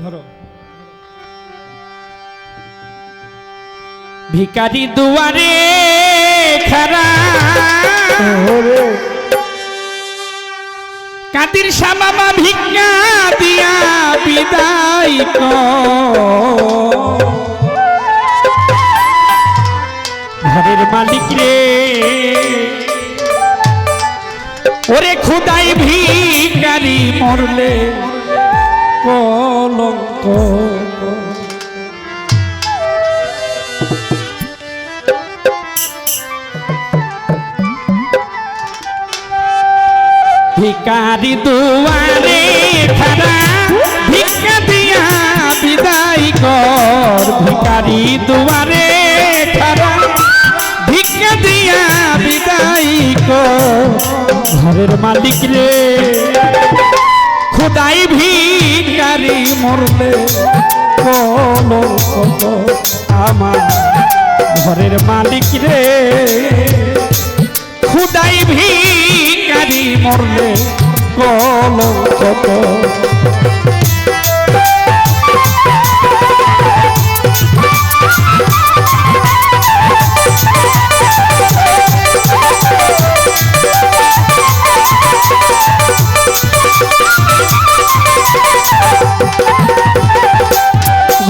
ধরো। ভিকারি দুয়ারে খারা ওরে। কাতির শ্যামামা ভিক্ষা দিয়া বিদায়। ঘরের মালিক রে। ওরে খুদাই ভিকারি মরলে। কলঙ্ক। ভিকারি দুয়ারে খারা ভিক্ষা দিয়া বিদায় কর। ভিকারি দুয়ারে খারা ভিক্ষা দিয়া বিদায় কর। ঘরের মালিক রে। খুদাই ভিকারি মরলে কলঙ্ক আমার ঘরের মালিক রে। খুদাই ভিকারি মরলে কলঙ্ক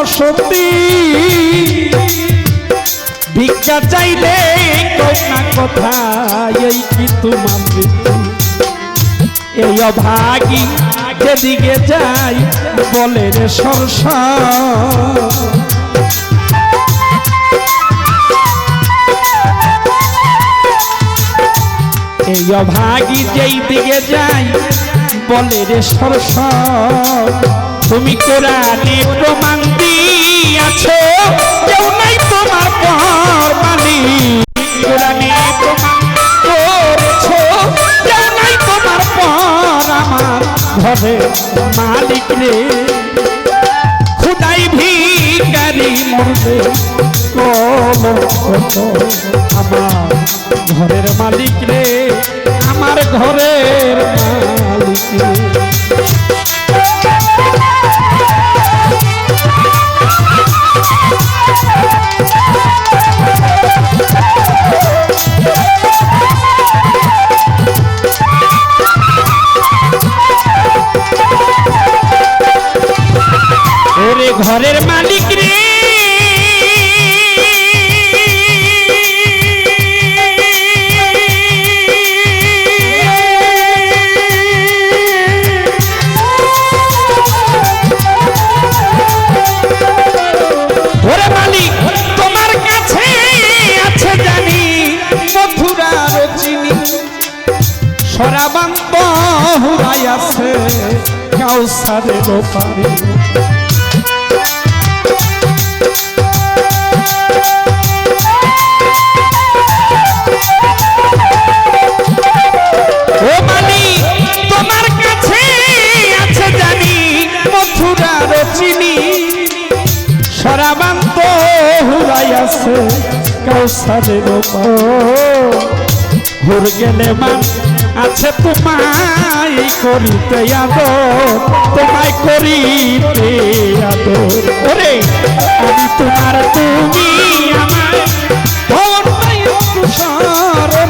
বসতি। ভিক্ষা চাইলে কন্যা কথা, এই কি তোমার? এই অভাগী যেদিকে যাই, বলে রে সরসা। এই অভাগী যেই দিকে যাই, বলে রে সরস। তুমি কোরআনে প্রমাণ দিয়াছো। কেউ নাই তোমার পর মানি কোরআনে প্রমাণ খুদাই ভিকারি কলঙ্ক আমার ঘরের মালিক রে। আমার ঘরের মালিক রে। ঘরের মালিক রে। সরাবান্ত হুরাই আছে কাউসারের পারে আছে কাউসারের হুর গেলে মান আছে তোমায় করিতে আদর, তোমায় করিতে আদর। ওরে, আমি তোমার তুমি আমার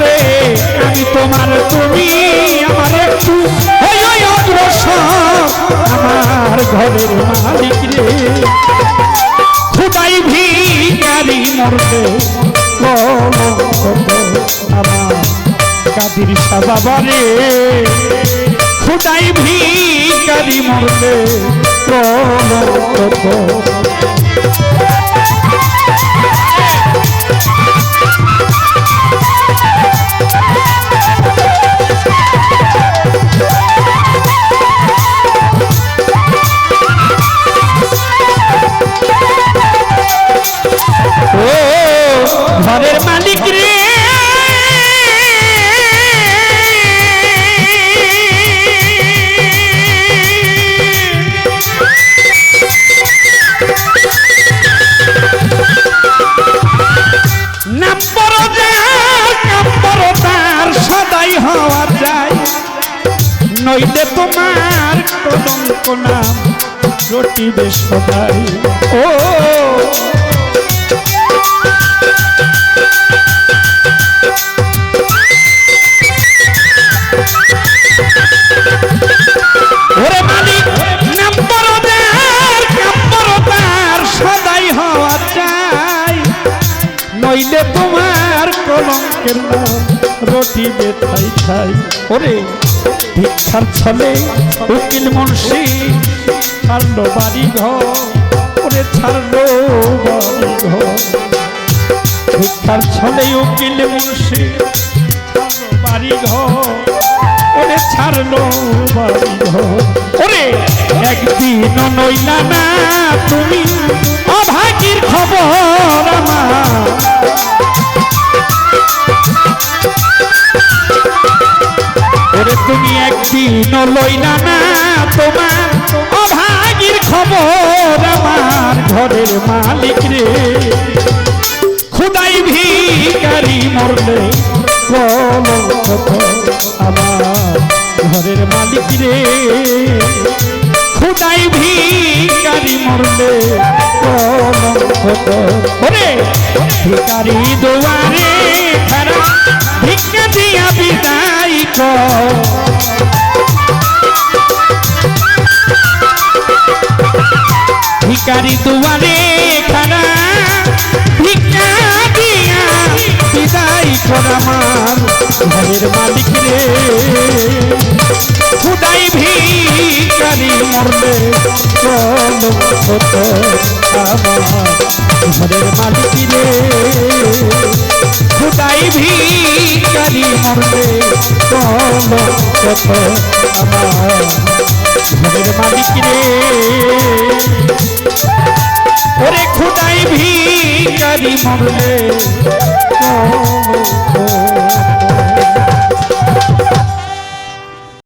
রে। আমি তোমার তুমি আমার একটু আমার ঘরের মালিক রে, খুদাই ভিকারি মরবে আমার কাদির সাবাবারে খুদাই ভিকারি মরবে কলঙ্ক তোমার কলঙ্ক নাম রটিবে সদাই ও নইলে তোমার কলঙ্কের নাম রটি বেথাই খাই। ওরে ভিক্ষার ছলে উকিল মুন্সি, ছাড়লো বাড়ি ঘর ছাড়লো বাড়ি ঘর ভিক্ষার ছলে উকিল মুন্সি, ছাড়লো বাড়ি ঘর ছাড়লো বাড়ি ঘর ওরে একদিন নইলা না তুমি, অভাগীর খবর আমার। তুমি একদিন লইলা না তোমার। অভাগীর খবর আমার ঘরের মালিক রে। খুদাই ভিকারি মরলে আমার ঘরের মালিক রে। খুদাই ভিকারি মরলে ভিকারি দুয়ারে খারা ভিক্ষা দিয়া কর ভিকারি দুয়ারে খারা ভিক্ষা দিয়া বিদায় করামার ঘরের মালিক রে খুদাই ভিকারি চলো কত আমার ঘরের মালিক রে খুদাই ভিকারি মরলে চলো কত আমার মালিক রে ওরে খুদাই ভিকারি মরলে চলো কত